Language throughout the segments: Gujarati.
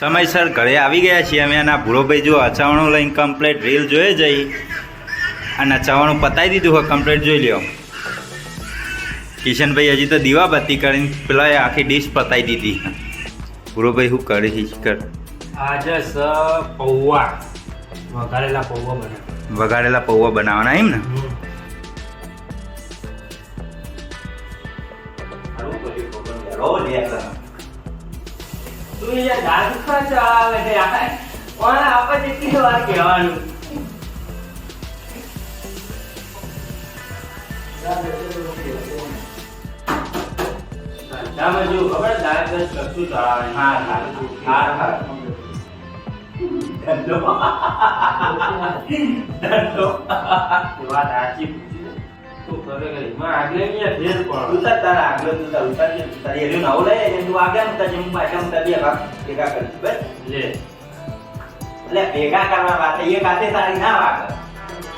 સમયસર ઘરે આવી ગયા છીએ અમે અને આ ભૂરોભાઈ જો અચાવણું લઈને કમ્પ્લેટ રીલ જોઈ જઈ. અને અચાવણું પતાવી દીધું હોય કમ્પ્લેટ જોઈ લ્યો. કિશનભાઈ હજી તો દીવાબત્તી કરીને પેલા આખી ડીશ પતાવી દીધી. ભૂરોભાઈ શું કરે છે? કર? આજે સ પૌવા. વઘારેલા પૌવા બનાવ. વઘારેલા પૌવા બનાવવાના એમ ને? તું યાર દાળ દુખવા ચાલે છે યાર કોણ આપણે જેટલી વાર કહેવાનું. ધંધામાં જો ખબર દાળ દસ કશું ચડાવે હા હા હા ધંધો. ધંધો. વાત સાચી. તું ખરેખર એમાં આગળ અહીંયા ફેર પણ ઉતાર તારા આગળ તું તાર ઉતાર જે તારી એરિયો નવો લઈ તું આગળ ઉતાર જે પાછા ઉતાર બે ભાગ ભેગા કરીશ. બસ? લે. એટલે ભેગા કરવા વાત એ કાતે તારી ના વાગે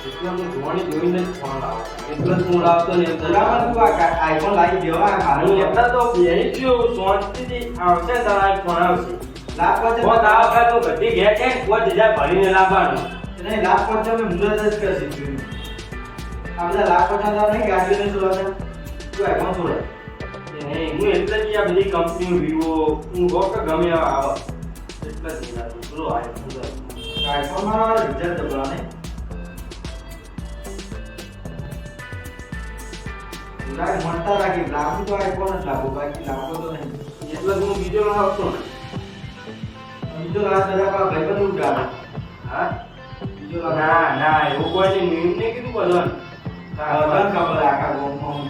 એટલે હું જોવાની જોઈને જ ફોન લાવો. એટલે જ હું લાવતો ને બરાબર તું આ આઈફોન લાવી દેવા તો બેહી ગયો શાંતિથી આવશે તારા ફોન આવશે. લાખ તો બધી ઘેર કે કોઈ બીજા ભરીને લાવવાનું. નહીં લાખ પચાસ મેં મુદત જ કરશે પચાસ હજાર નહીં ગાડીઓને જોવા છે તું આઈફોન છોડે નહીં હું એટલે જ આ બધી કંપની વિવો હું કહું કે ગમે આવે. એટલે જ તો. આઈફોનમાં રિઝલ્ટ ડબલા ને લાગ મળતા રાખી લાગુ તો આઈફોન જ લાગુ બાકી લાગુ તો નહીં. એટલે હું બીજો લાવતો ને બીજો લાખ બધા પા ભાઈ બધું ઉડાડે હા? બીજો ના ના એવું કોઈ નહીં. મેં કીધું બધાને. બધાને ખબર આખા ગામમાં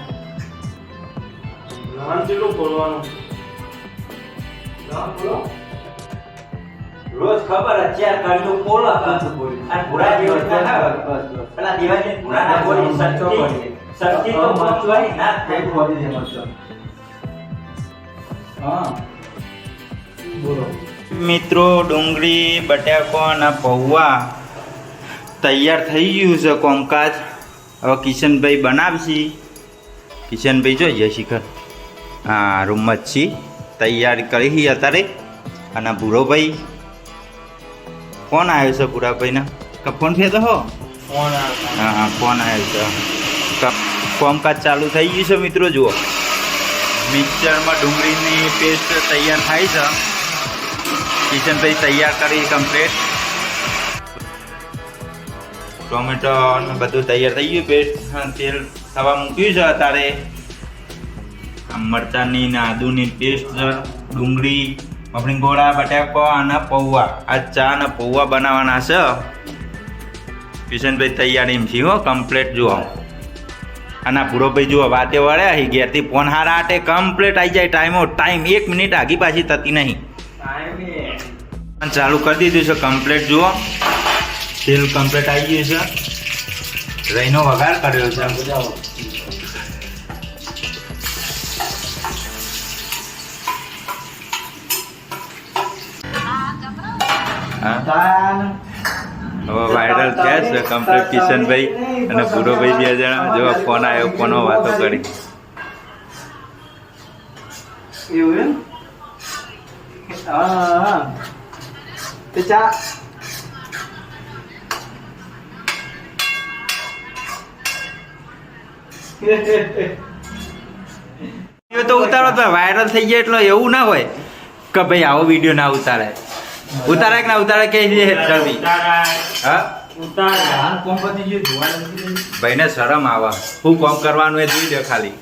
નામ કેટલું બોલવાનું નામ બોલો. રોજ ખબર અત્યાર કરજો બોલો અને ભૂરા જેવો ના પેલા દેવાજી ભૂરા ના બોલી સચ્ચી સચ્ચી તો મચવાની ના થાય. મિત્રો ડુંગળી બટાકો અને પૌવા તૈયાર થઈ ગયું છે કોમકાજ. હવે કિશનભાઈ બનાવશી. કિશનભાઈ જોઈએ શિખર હા રૂમમાં જ તૈયાર તૈયારી કરી છે અત્યારે. અને ભૂરોભાઈ કોણ આવ્યો છે ભૂરાભાઈના? ફોન તો હો? ફોન હા હા ફોન આવ્યો છે. કોમકાજ ચાલુ થઈ ગયું છે મિત્રો જુઓ. મિક્સરમાં ડુંગળીની પેસ્ટ તૈયાર થાય છે. કિશનભાઈ તૈયાર કરી કમ્પ્લીટ ટોમેટો ને બધું તૈયાર થઈ ગયું. પેસ્ટ તેલ થવા મૂક્યું છે અત્યારે. મરચાંની ને આદુની પેસ્ટ ડુંગળી આપણી ગોળા બટાકો અને પૌવા. આ ચા અને પૌવા બનાવવાના છે. કિશનભાઈ તૈયારી છે હો કમ્પ્લીટ જુઓ. અને પૂરોભાઈ ભૂરોભાઈ જુઓ વાતે વળ્યા હી ઘેરથી ફોન હારા આટે કમ્પ્લેટ આવી જાય ટાઈમો ટાઈમ એક મિનિટ આગી પાછી થતી નહીં. પણ ચાલુ કરી દીધું છે કમ્પ્લેટ જુઓ. તેલ કમ્પ્લીટ આવી ગયું છે રહીનો વઘાર કર્યો છે હવે વાયરલ થયા છે કમ્પ્લીટ કિશનભાઈ અને ભૂરોભાઈ બે જણા જો ફોન આવ્યો ફોનો વાતો કરી એવું હા હા ચા વીડિયો તો ઉતારો તો વાયરલ થઈ ગયો એટલે એવું ના હોય કે ભાઈ આવો વીડિયો ના ઉતારે. ઉતારે કે ના ઉતારે કે કરવી. ભાઈને શરમ આવે. શું કોમ કરવાનું એ જોઈ દે ખાલી.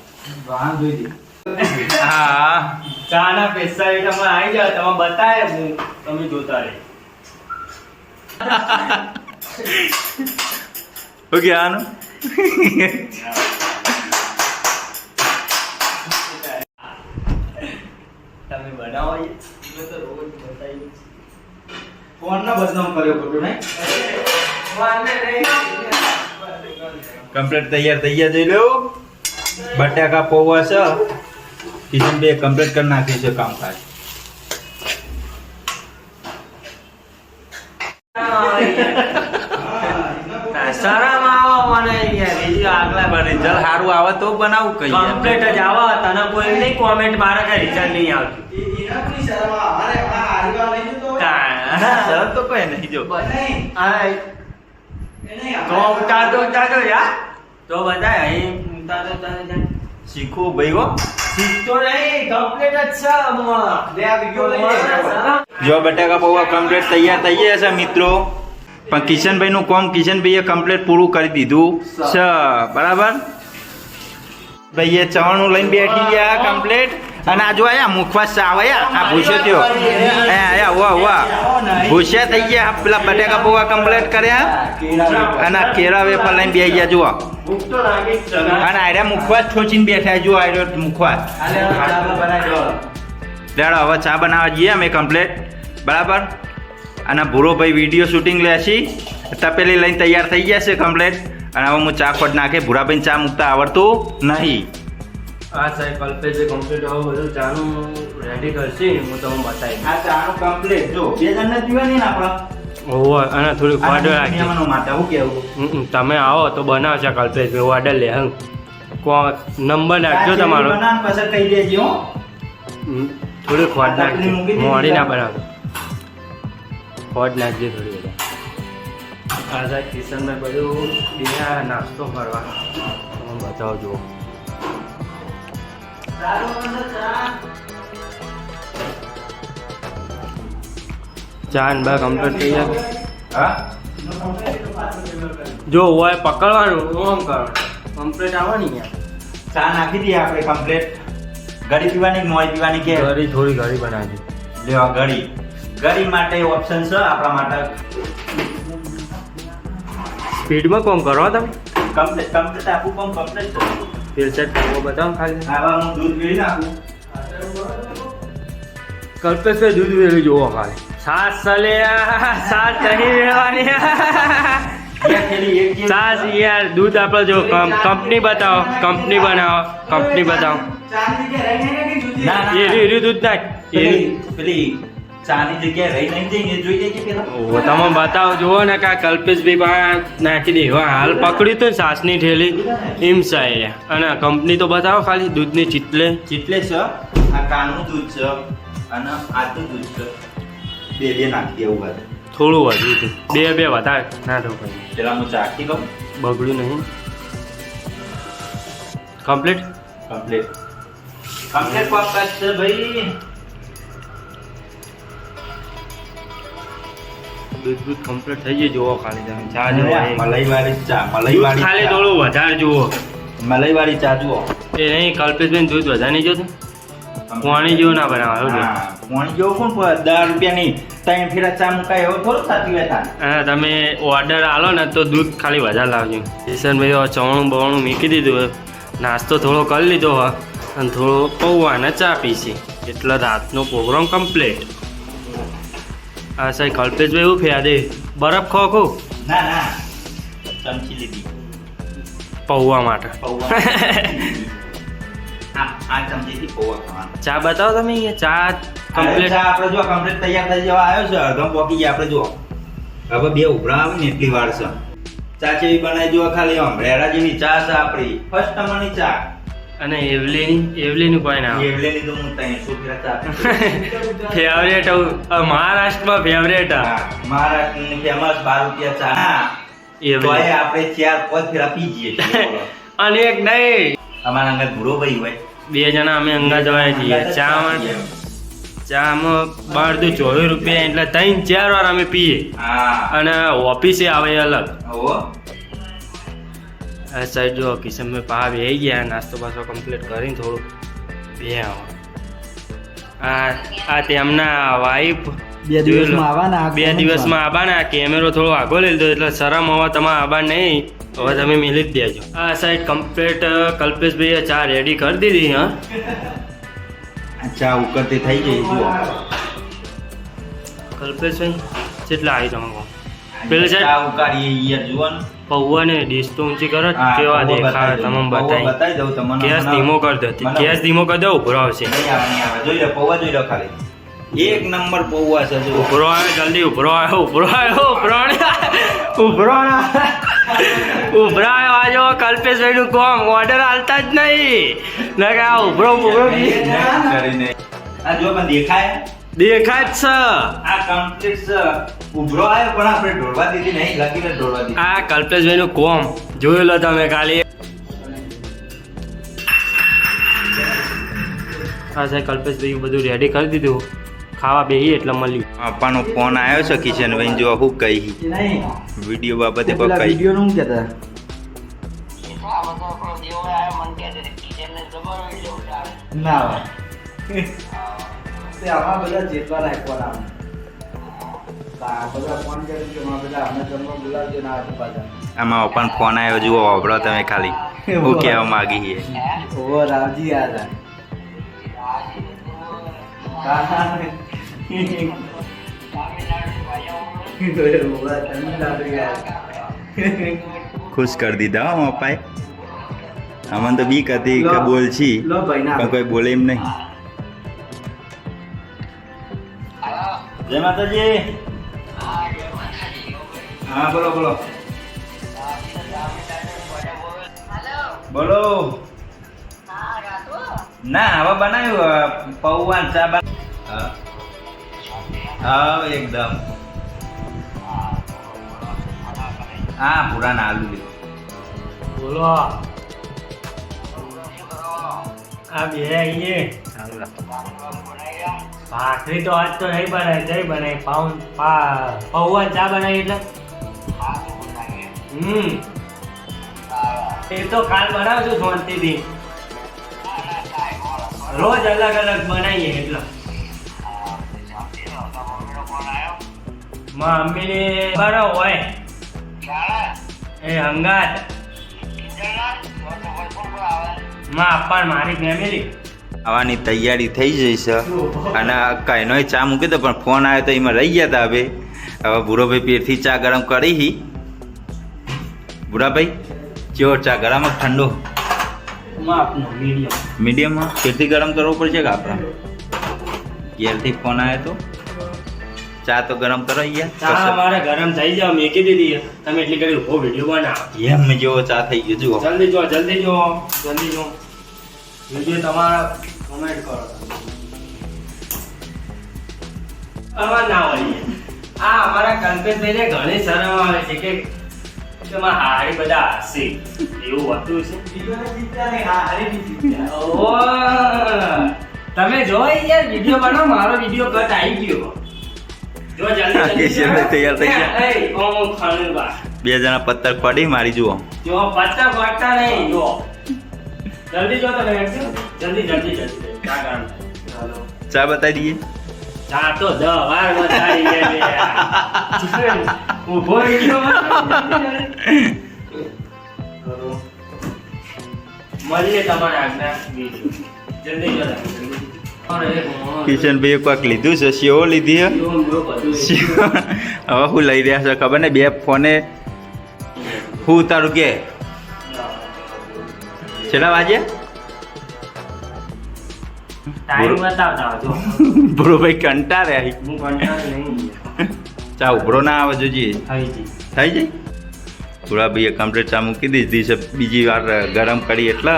હા. ચાના પૈસા એ તમે આવી જાવ તમે બતાવે હું તમે જોતા રહે. ઓકે આનું? તમે બનાવો એ તો રોજ બતાવીએ ફોન ના બદનામ કર્યો ખોટું નહીં? કમ્પ્લેટ તૈયાર થઈ ગયા જોઈ લો બટાકા પૌવા છે. કિશન બે કમ્પ્લીટ કરી નાખ્યું છે કામકાજ. શરમ આવો મને યાર બીજું આગલા પણ રિઝલ્ટ સારું આવે તો બનાવું કઈ કમ્પ્લીટ જ આવો તને કોઈ નહીં કોમેન્ટ મારા કઈ રિઝલ્ટ નહીં આવતું. એના કોઈ શરમ આવે. અરે આ હારીવા લઈ જતો હોય. શરમ તો કોઈ નહીં જો. આ તો ઉતારતો ઉતારતો યાર તો બધા અહીં ઉતારતો ઉતારતો. શીખવું ભાઈ હો. શીખતો નહીં કમ્પ્લીટ જ છે આમાં. લે આ વીડિયો લઈ જો બટાકા પૌવા કમ્પ્લીટ તૈયાર થઈ ગયા છે મિત્રો. પણ કિશનભાઈ નું કોમ કિશનભાઈએ કમ્પ્લીટ પૂરું કરી દીધું. છે બરાબર? ભાઈએ ચવાણું લઈને બેઠી ગયા કમ્પ્લીટ અને આ જો આયા મુખવાસ ચાવ આયા? આ ભૂસ્યો થયો. એ આયા વાહ વાહ ભૂસ્યા થઈ ગયા. પેલા બટેકા પૌવા કમ્પ્લીટ કર્યા. અને કેળા વેફર લઈને બે ગયા જુઓ. અને આર્યા મુખવાસ છોચીને બેઠા જુઓ આર્યો મુખવાસ. લેડો હવે ચા બનાવવા જઈએ અમે કમ્પ્લીટ બરાબર? અને ભૂરોભાઈ વીડિયો શૂટિંગ લેશી તપેલી લઈને તૈયાર થઈ ગયા છે કમ્પ્લેટ અને હવે હું ચા ખોટ નાખે. ભૂરાભાઈ ચા મૂકતા આવડતું નહીં. આ સાહેબ કલ્પેશે કમ્પ્લીટ હવે બધું ચાનું રેડી કરશે. હું તમને બતાવી આ ચાનું કમ્પ્લેટ જો બે જણ ને આપણા? ઓવર અને થોડીક ઓર્ડર રાખી માટે હું કેવું? તમે આવો તો બનાવશે કલ્પેશ ભાઈ ઓર્ડર લે હં કો નંબર નાખજો તમારો. પછી કહી દેજો થોડીક નાખજો. મોડી ના છે. બનાવજો ખોટ નાખજો થોડી બધા. આઝાદ કિશનભાઈ બધું બીજા નાસ્તો કરવા બતાવ જુઓ. ચાન બા કમ્પ્લીટ થઈ જાય હા? જો હોય પકડવાનું. આમ કરવાનું કમ્પ્લીટ આવવાની યાર ચા નાખી દઈએ આપણે કમ્પ્લીટ ગળી પીવાની મોડી પીવાની કે? ગળી થોડી ઘરી બનાવી લેવા ગળી. ગળી માટે ઓપ્શન છે આપણા માટે. સ્પીડમાં કોમ કરો તમે? કમ્પ્લીટ કમ્પ્લીટ આપું કોમ કમ્પ્લીટ છે. ફિર સેટ કરવો બતાવો ખાલી. આવા હું દૂધ પી નાખું. કલ્પેશભાઈ દૂધ વેલું જોવો ખાલી. સાસ સલે સાસ નહીં જેવી. સાસ યાર દૂધ આપણે જો કંપની બતાવો કંપની બનાવો કંપની બતાવો. ના, ના. એ રહ્યું, દૂધ નાખ એ પેલી પેલી ચાની જગ્યાએ રહી નહીં જઈને જોઈ લેજે પેલા. તમે બતાવો જુઓ ને કા કલ્પેશભાઈ પાસે નાખી દે હવે હાલ પકડ્યું તું સાસની ઠેલી. હિમસાએ અને કંપની તો બતાવો ખાલી દૂધની ચીટલે. ચીટલે છે આ કાનનું દૂધ છે અને આટલું દૂધ છે. બે બે નાખી દેવું બધું. થોડું વધ્યું બે બે વધારે. ના થયું પેલા હું ચાખી લઉં બગડ્યું નહીં. કમ્પ્લીટ? કમ્પ્લીટ. કમ્પ્લીટ છે ભાઈ. દૂધ દૂધ કમ્પ્લીટ થઈ ગયું. જોવો ખાલી તમે ચા જોવો મલાઈવાળી ચા મલાઈવાળી ખાલી. થોડું વધારે જુઓ. મલાઈવાળી ચા જુઓ. એ નહીં કલ્પેશભાઈ દૂધ વધારે નહીં જોતું? પાણી જેવું ના બનાવે હા, પાણી જેવું કોણ દસ રૂપિયાની ત્રણ ફેરા ચા મુકાય એવો થોડું સાચી વાત હા તમે ઓર્ડર આલો ને તો દૂધ ખાલી વધારે લાવજો. કિશનભાઈ ચવણું બવણું મૂકી દીધું નાસ્તો થોડો કરી લીધો હોય અને થોડો પૌવા અને ચા પીસી એટલે રાતનો પ્રોગ્રામ કમ્પ્લીટ હા સાહેબ કલ્પેશભાઈ એવું ફેર દે? બરફ ખો ખો. ના ના. ચમચી લીધી. પૌવા માટે. ચા બતાવો તમે ચા કમ્પ્લીટ ચા આપણે જો કમ્પ્લીટ તૈયાર થઈ જવા આવ્યો છે. અડધમ પોકી ગયા આપણે જો. હવે બે ઉભરા આવે ને એટલી વાર છે. ચા જેવી બનાવી જો ખાલી આમ. રેડા જેવી ચા છે આપણી. ફર્સ્ટ નંબરની ચા. અને એવલીની એવલીનું કોઈ ના એવલીની તો હું ચા પીઉં. ફેવરેટ મહારાષ્ટ્રમાં ફેવરેટ મહારાષ્ટ્રની ફેમસ બાર રૂપિયા ચા. એવલી. તોય આપણે ચાર પાંચ ફેરા પી જઈએ. અને એક નહીં. અમારા અંગત ભૂરો ભાઈ હોય. બે જણા અમે અંગા જવાય છીએ. ચામાં ચામાં બાર તો ચોવીસ રૂપિયા એટલે ત્રણ ચાર વાર અમે પીએ. હા. અને ઓફિસે આવે અલગ. આ સાઈડ જો કિશનભાઈ પા બે ગયા નાસ્તો બાસ્તો કમ્પ્લીટ કરીને થોડું બે આ આ તેમના વાઈફ બે દિવસમાં આવવાના બે દિવસમાં આવવાના કેમેરો થોડો આગો લઈ લીધો એટલે શરમ હોવા તમારે આવવા નહીં હવે તમે મિલી જ દેજો. આ સાઈડ કમ્પ્લીટ કલ્પેશભાઈએ ચા રેડી કરી દીધી હા? ચા ઉકળતી થઈ ગઈ જુઓ. કલ્પેશભાઈ કેટલા આવી તમે પેલી સાઈડ ચા ઉકાળીએ યાર જુઓ ને પૌવા ને ડીશ તો ઊંચી કરો કેવા દેખાય બતાવી તમે બતાવી દઉં તમને ગેસ ધીમો કરી દો ગેસ ધીમો કરી દો ઉભરો આવશે. જોઈ લો પૌવા જોઈ લો ખાલી એક નંબર પૌવા છે જો ઉભરો આવ્યો જલ્દી ઉભરો આવ્યો ઉભરો આવ્યો ઉભરો ઉભરો ઉભરો આવ્યો આજો કલ્પેશભાઈ નું કોમ ઓર્ડર હાલતા જ નહીં ના ઉભરો ઉભરો કરીને આ જો પણ દેખાય દેખાય છે. આ કમ્પ્લીટ છે. ઉભરો આવ્યો પણ આપણે ઢોળવા દીધી નહીં લગીને ઢોળવા દીધી. આ કલ્પેશભાઈનું કોમ. જોયું લો તમે ખાલી. હા સાહેબ કલ્પેશભાઈ બધું રેડી કરી દીધું. ખાવા બેહી એટલે મળ્યું. પપ્પાનો ફોન આવ્યો છે કિશનભાઈ જો હું કહી. વીડિયો બાબતે કોઈ કહી. વીડિયો નું કહેતા? ના હોય તે આમાં બધા જેટલા રાખવાના આમ. ફોન આવ્યો જુઓ વાપરો તમે ખાલી. હું કહેવા માંગી ઓ રાવજી ખુશ કરી દીધા હો પપ્પાએ અમને તો બીક હતી કે લો. બોલ છી લો ભાઈ ના. પણ કોઈ બોલે એમ નહીં. જય માતાજી. હા બોલો બોલો. બોલો. ના હવે બનાવ્યું પૌવાન ચા બન હા. એકદમ. હા પુરાના આલુ લીધું. બોલો. આ બે આઈએ. ભાખરી તો આજ તો નહીં બનાવી જઈ બનાવી પાઉન પા પૌવા ચા બનાવી એટલે. હમ. એ તો કાલ બનાવશું શાંતિથી. રોજ અલગ અલગ બનાવીએ એટલે. મમ્મી બરો હોય. એ હંગાત. માં પણ મારી ફેમિલી આવવાની તૈયારી થઈ જઈ છે. અને કઈનો ચા મૂકી દો પણ ફોન આવ્યો તો એમાં રહી ગયા હતા હવે. હવે ભૂરોભાઈ પેરથી ચા ગરમ કરી હી. ભૂરાભાઈ ચેવો ચા? ગરમ ઠંડો? મીડિયમમાં પેરથી ગરમ કરવો પડશે કે આપણે? ઘેરથી ફોન આવ્યો તો? ચા તો ગરમ કરો ચા ગયા મારે ગરમ થઈ જાવ મેકી દીધી. તમે એટલી કરી ઊભો વીડિયો બનાવો. એમ જેવો ચા થઈ ગયો જુઓ. જલ્દી જો જલ્દી જો જલ્દી જો. વીડિયો તમારા કમેન્ટ કરો. આમાં ના હોય. આ અમારા કલ્પેશભાઈને ઘણી શરમ આવે છે કે તેમાં હારી બધા હશે. એવું હતું છે તમે જો યાર વીડિયો બનાવો મારો વીડિયો કટ આવી ગયો. જો જલ્દી તૈયાર થઈ ગયા. બા. જણા પત્તર પડી મારી જુઓ. જો પત્તા પડતા નહીં જો. જલ્દી જો તો જલ્દી જલ્દી જલ્દી. ચા હાલો. ચા બતાવી દઈએ. ચા તો દ. બતાવી દે ઊભો ગયો મળીએ તમારા જલ્દી જો લીધું છે. સેવો લીધી. હવે હું લઈ રહ્યા છે ખબર ને બે ફોને. હું તારું કે? છેલ્લા વાજે? ટાઈમ બતાવતા જો બરો ભાઈ કંટાળે હું કંટાળી નહીં ચા ઉભરો ના આવે જોજી. થઈ જાય થોડા ભાઈએ કમ્પ્લીટ ચા મૂકી દીધી છે. બીજી વાર ગરમ કરી એટલે.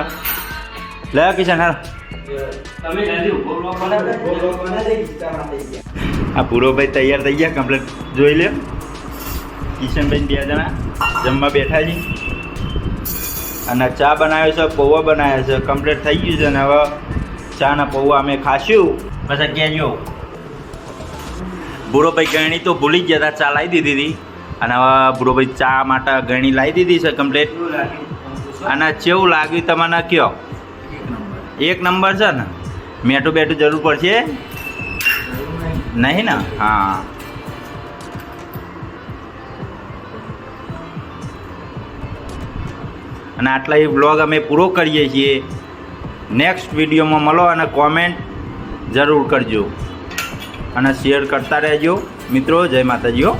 લે કિશન હા આ પૂરો ભાઈ તૈયાર થઈ ગયા કમ્પ્લીટ જોઈ લે કિશનભાઈ બે જણા જમવા બેઠા છે. અને ચા બનાવ્યો છે પૌવા બનાવ્યા છે કમ્પ્લીટ થઈ ગયું છે અને હવે ચાના પૌવા અમે ખાશું. પછી કહેજો ભૂરોભાઈ ગરણી તો ભૂલી જ ગયા હતા ચા લાવી દીધી હતી. અને હવે ભૂરોભાઈ ચા માટે ગરણી લાવી દીધી છે કમ્પ્લીટ અને કેવું લાગ્યું તમને કયો? એક નંબર. છે ને? મેઠું બેઠું જરૂર પડશે. નહીં ને? હા. અને આટલા એ બ્લોગ અમે પૂરો કરીએ છીએ. નેક્સ્ટ વિડીયોમાં મળો અને કોમેન્ટ જરૂર કરજો. અને શેર કરતા રહેજો. મિત્રો, જય માતાજીઓ